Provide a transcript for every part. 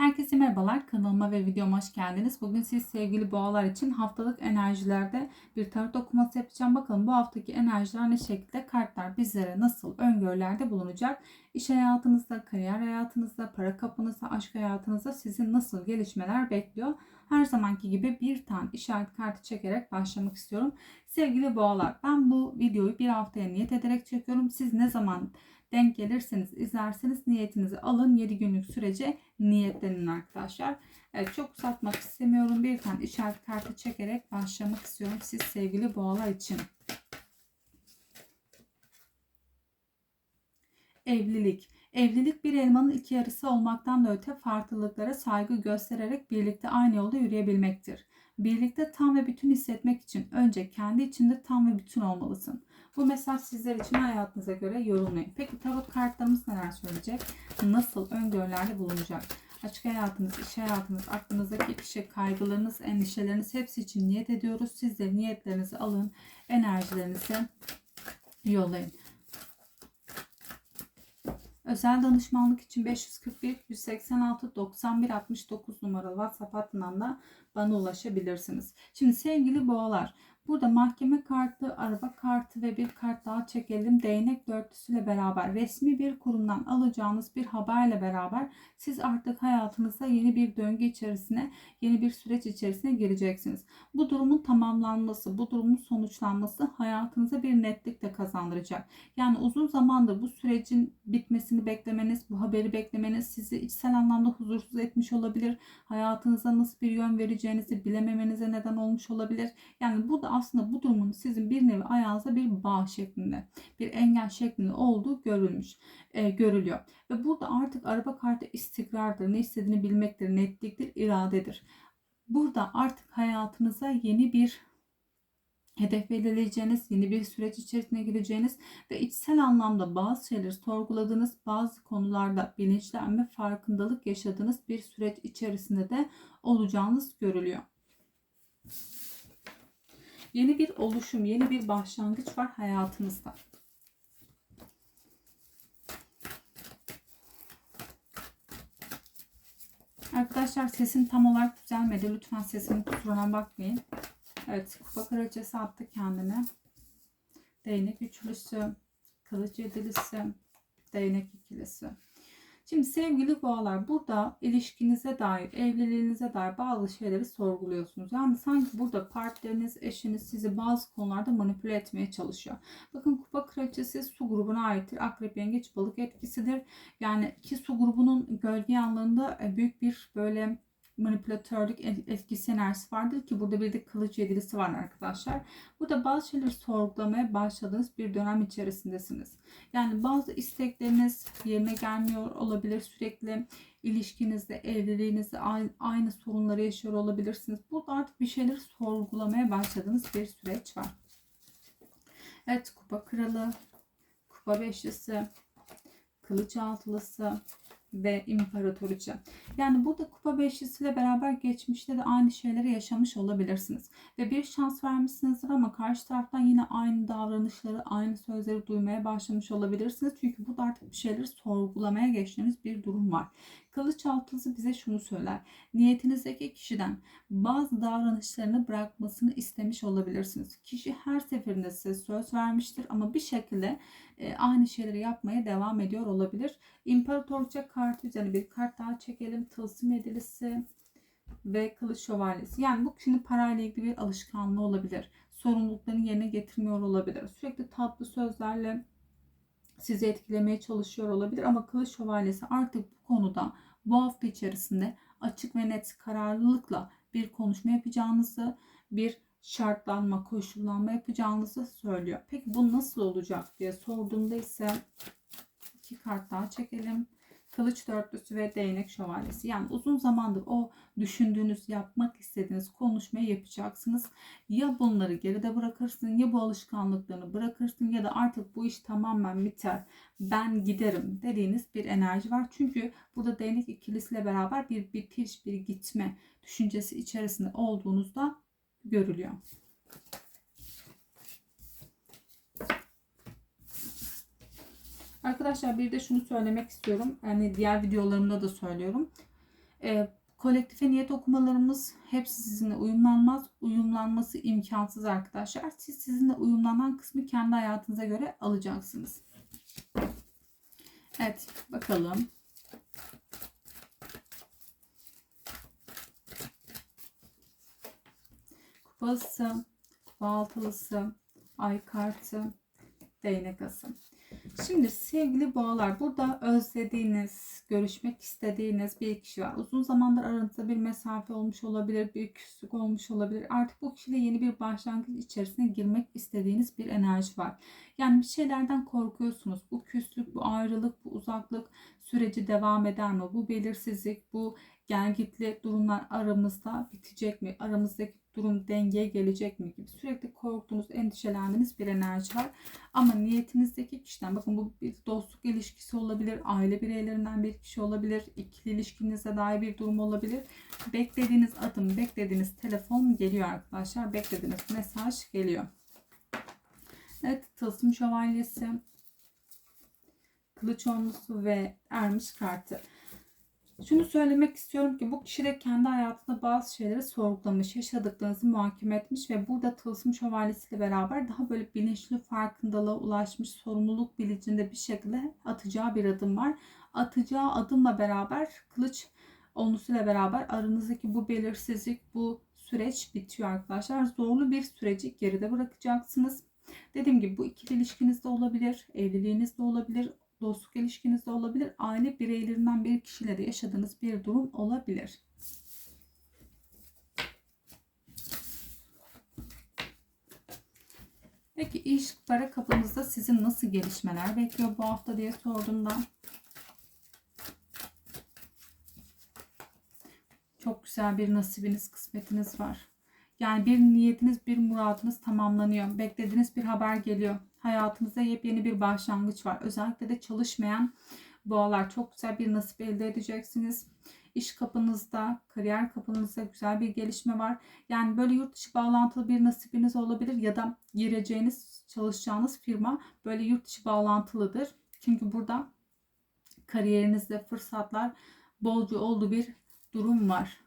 Herkese merhabalar. Kanalıma ve videoma hoş geldiniz. Bugün siz sevgili boğalar için haftalık enerjilerde bir tarot okuması yapacağım. Bakalım bu haftaki enerjiler ne şekilde kartlar bizlere nasıl öngörülerde bulunacak? İş hayatınızda, kariyer hayatınızda, para kapınızda, aşk hayatınızda sizin nasıl gelişmeler bekliyor? Her zamanki gibi bir tane işaret kartı çekerek başlamak istiyorum. Sevgili boğalar ben bu videoyu bir haftaya niyet ederek çekiyorum. Siz ne zaman denk gelirseniz izlerseniz niyetinizi alın. 7 günlük sürece niyetlenin arkadaşlar. Evet, çok uzatmak istemiyorum. Bir tane işaret kartı çekerek başlamak istiyorum. Siz sevgili boğalar için. Evlilik. Evlilik bir elmanın iki yarısı olmaktan da öte farklılıklara saygı göstererek birlikte aynı yolda yürüyebilmektir. Birlikte tam ve bütün hissetmek için önce kendi içinde tam ve bütün olmalısın. Bu mesaj sizler için hayatınıza göre yorumlayın. Peki tarot kartlarımız neler söyleyecek? Nasıl öngörülerde bulunacak? Açık hayatınız, iş hayatınız, aklınızdaki kişi, kaygılarınız, endişeleriniz hepsi için niyet ediyoruz. Siz de niyetlerinizi alın, enerjilerinizi yollayın. Özel danışmanlık için 541 186 91 69 numaralı WhatsApp hattından da bana ulaşabilirsiniz. Şimdi sevgili boğalar Burada mahkeme kartı, araba kartı ve bir kart daha çekelim. Değnek dörtlüsüyle beraber resmi bir kurumdan alacağınız bir haberle beraber siz artık hayatınızda yeni bir döngü içerisine, yeni bir süreç içerisine gireceksiniz. Bu durumun tamamlanması, bu durumun sonuçlanması hayatınıza bir netlik de kazandıracak. Yani uzun zamandır bu sürecin bitmesini beklemeniz, bu haberi beklemeniz sizi içsel anlamda huzursuz etmiş olabilir. Hayatınıza nasıl bir yön vereceğinizi bilememenize neden olmuş olabilir. Yani bu da aslında bu durumun sizin bir nevi ayağınıza bir bağ şeklinde, bir engel şeklinde olduğu görülmüş, e, görülüyor. Ve burada artık araba kartı istikrardır, ne istediğini bilmektir, netliktir, iradedir. Burada artık hayatınıza yeni bir hedef belirleyeceğiniz, yeni bir süreç içerisine gireceğiniz ve içsel anlamda bazı şeyleri sorguladığınız, bazı konularda bilinçlenme, farkındalık yaşadığınız bir süreç içerisinde de olacağınız görülüyor. Yeni bir oluşum, yeni bir başlangıç var hayatınızda. Arkadaşlar sesim tam olarak düzelmedi. Lütfen sesimin kusuruna bakmayın. Evet kupa kraliçesi attı kendine. Değnek üçlüsü, kılıç yedilisi, değnek ikilisi. Şimdi sevgili boğalar burada ilişkinize dair, evliliğinize dair bazı şeyleri sorguluyorsunuz. Yani sanki burada partneriniz, eşiniz sizi bazı konularda manipüle etmeye çalışıyor. Bakın kupa kraliçesi su grubuna aittir. Akrep, yengeç, balık etkisidir. Yani ki su grubunun gölge yanlarında e, büyük bir böyle manipülatörlük etkisi enerjisi vardır ki burada bir de kılıç yedilisi var arkadaşlar. Burada bazı şeyleri sorgulamaya başladığınız bir dönem içerisindesiniz. Yani bazı istekleriniz yerine gelmiyor olabilir. Sürekli ilişkinizde, evliliğinizde aynı, aynı sorunları yaşıyor olabilirsiniz. Burada artık bir şeyleri sorgulamaya başladığınız bir süreç var. Evet kupa kralı, kupa beşlisi, kılıç altılısı, ve imparatoriçe. Yani burada kupa beşlisiyle beraber geçmişte de aynı şeyleri yaşamış olabilirsiniz. Ve bir şans vermişsinizdir ama karşı taraftan yine aynı davranışları, aynı sözleri duymaya başlamış olabilirsiniz. Çünkü burada artık bir şeyleri sorgulamaya geçtiğiniz bir durum var. Kılıç altılısı bize şunu söyler. Niyetinizdeki kişiden bazı davranışlarını bırakmasını istemiş olabilirsiniz. Kişi her seferinde size söz vermiştir ama bir şekilde e, aynı şeyleri yapmaya devam ediyor olabilir. İmparatorça kartı üzerine bir kart daha çekelim. Tılsım edilisi ve kılıç şövalyesi. Yani bu kişinin parayla ilgili bir alışkanlığı olabilir. Sorumluluklarını yerine getirmiyor olabilir. Sürekli tatlı sözlerle sizi etkilemeye çalışıyor olabilir ama kılıç şövalyesi artık bu konuda bu hafta içerisinde açık ve net kararlılıkla bir konuşma yapacağınızı, bir şartlanma, koşullanma yapacağınızı söylüyor. Peki bu nasıl olacak diye sorduğumda ise iki kart daha çekelim. Kılıç dörtlüsü ve değnek şövalyesi. Yani uzun zamandır o düşündüğünüz, yapmak istediğiniz konuşmayı yapacaksınız. Ya bunları geride bırakırsın ya bu alışkanlıklarını bırakırsın ya da artık bu iş tamamen biter. Ben giderim dediğiniz bir enerji var. Çünkü burada değnek ikilisiyle beraber bir bitiş, bir gitme düşüncesi içerisinde olduğunuzda görülüyor. Arkadaşlar bir de şunu söylemek istiyorum. Yani diğer videolarımda da söylüyorum. E, kolektife niyet okumalarımız hepsi sizinle uyumlanmaz. Uyumlanması imkansız arkadaşlar. Siz sizinle uyumlanan kısmı kendi hayatınıza göre alacaksınız. Evet bakalım. Kupası, kupa altılısı, ay kartı, değnek ası. Şimdi sevgili boğalar burada özlediğiniz, görüşmek istediğiniz bir kişi var. Uzun zamandır aranızda bir mesafe olmuş olabilir, bir küslük olmuş olabilir. Artık bu kişiyle yeni bir başlangıç içerisine girmek istediğiniz bir enerji var. Yani bir şeylerden korkuyorsunuz. Bu küslük, bu ayrılık, bu uzaklık süreci devam eder mi? Bu belirsizlik, bu gelgitli durumlar aramızda bitecek mi? Aramızdaki durum dengeye gelecek mi gibi sürekli korktuğunuz, endişelendiğiniz bir enerji var. Ama niyetinizdeki kişiden bakın bu bir dostluk ilişkisi olabilir, aile bireylerinden bir kişi olabilir, ikili ilişkinize dair bir durum olabilir. Beklediğiniz adım, beklediğiniz telefon geliyor arkadaşlar. Beklediğiniz mesaj geliyor. Evet, tılsım şövalyesi, kılıç onlusu ve ermiş kartı. Şunu söylemek istiyorum ki bu kişi de kendi hayatında bazı şeyleri sorgulamış, yaşadıklarınızı muhakeme etmiş ve burada tılsım şövalyesiyle beraber daha böyle bilinçli farkındalığa ulaşmış, sorumluluk bilincinde bir şekilde atacağı bir adım var. Atacağı adımla beraber kılıç onlusuyla beraber aranızdaki bu belirsizlik, bu süreç bitiyor arkadaşlar. Zorlu bir süreci geride bırakacaksınız. Dediğim gibi bu ikili ilişkinizde olabilir, evliliğinizde olabilir, dostluk ilişkinizde olabilir. Aile bireylerinden bir kişiyle yaşadığınız bir durum olabilir. Peki iş para kapınızda sizin nasıl gelişmeler bekliyor bu hafta diye sorduğumda. Çok güzel bir nasibiniz, kısmetiniz var. Yani bir niyetiniz, bir muradınız tamamlanıyor. Beklediğiniz bir haber geliyor. Hayatınızda yepyeni bir başlangıç var. Özellikle de çalışmayan boğalar çok güzel bir nasip elde edeceksiniz. İş kapınızda, kariyer kapınızda güzel bir gelişme var. Yani böyle yurt dışı bağlantılı bir nasibiniz olabilir ya da gireceğiniz, çalışacağınız firma böyle yurt dışı bağlantılıdır. Çünkü burada kariyerinizde fırsatlar bolca olduğu bir durum var.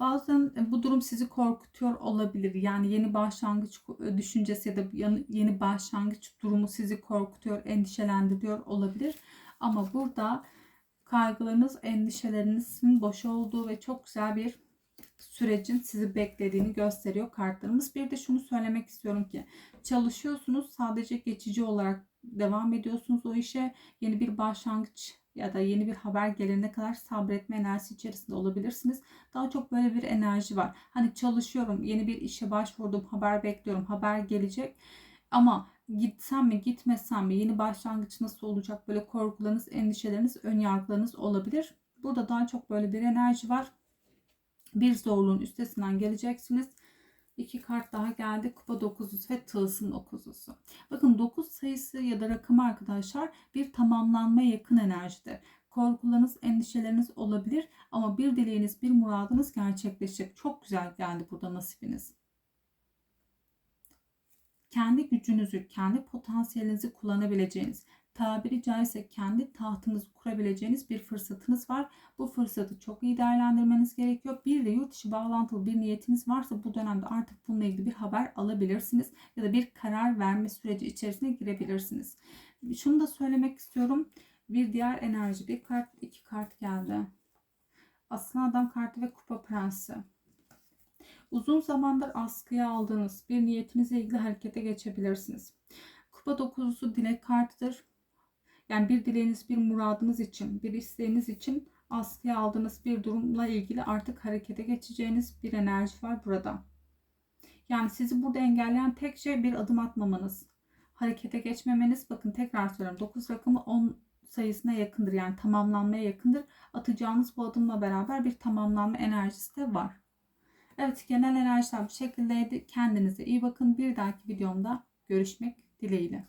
Bazen e, bu durum sizi korkutuyor olabilir. Yani yeni başlangıç e, düşüncesi ya da yeni başlangıç durumu sizi korkutuyor, endişelendiriyor olabilir. Ama burada kaygılarınız, endişelerinizin boş olduğu ve çok güzel bir sürecin sizi beklediğini gösteriyor kartlarımız. Bir de şunu söylemek istiyorum ki çalışıyorsunuz sadece geçici olarak devam ediyorsunuz o işe yeni bir başlangıç ya da yeni bir haber gelene kadar sabretme enerjisi içerisinde olabilirsiniz. Daha çok böyle bir enerji var. Hani çalışıyorum, yeni bir işe başvurdum, haber bekliyorum, haber gelecek. Ama gitsem mi gitmesem mi yeni başlangıç nasıl olacak böyle korkularınız, endişeleriniz, ön yargılarınız olabilir. Burada daha çok böyle bir enerji var. Bir zorluğun üstesinden geleceksiniz. İki kart daha geldi. Kupa dokuzusu ve tılsım dokuzusu. Bakın 9 sayısı ya da rakamı arkadaşlar bir tamamlanma yakın enerjidir. Korkularınız, endişeleriniz olabilir ama bir dileğiniz, bir muradınız gerçekleşecek. Çok güzel geldi burada nasibiniz kendi gücünüzü, kendi potansiyelinizi kullanabileceğiniz, tabiri caizse kendi tahtınızı kurabileceğiniz bir fırsatınız var. Bu fırsatı çok iyi değerlendirmeniz gerekiyor. Bir de yurt dışı bağlantılı bir niyetiniz varsa bu dönemde artık bununla ilgili bir haber alabilirsiniz ya da bir karar verme süreci içerisine girebilirsiniz. Şunu da söylemek istiyorum. Bir diğer enerji, bir kart, iki kart geldi. Aslan adam kartı ve kupa prensi. Uzun zamandır askıya aldığınız bir niyetinizle ilgili harekete geçebilirsiniz. Kupa dokuzusu dilek kartıdır. Yani bir dileğiniz, bir muradınız için, bir isteğiniz için askıya aldığınız bir durumla ilgili artık harekete geçeceğiniz bir enerji var burada. Yani sizi burada engelleyen tek şey bir adım atmamanız. Harekete geçmemeniz. Bakın tekrar söylüyorum. 9 rakamı 10 sayısına yakındır. Yani tamamlanmaya yakındır. Atacağınız bu adımla beraber bir tamamlanma enerjisi de var. Evet genel enerjiler bu şekildeydi. Kendinize iyi bakın. Bir dahaki videomda görüşmek dileğiyle.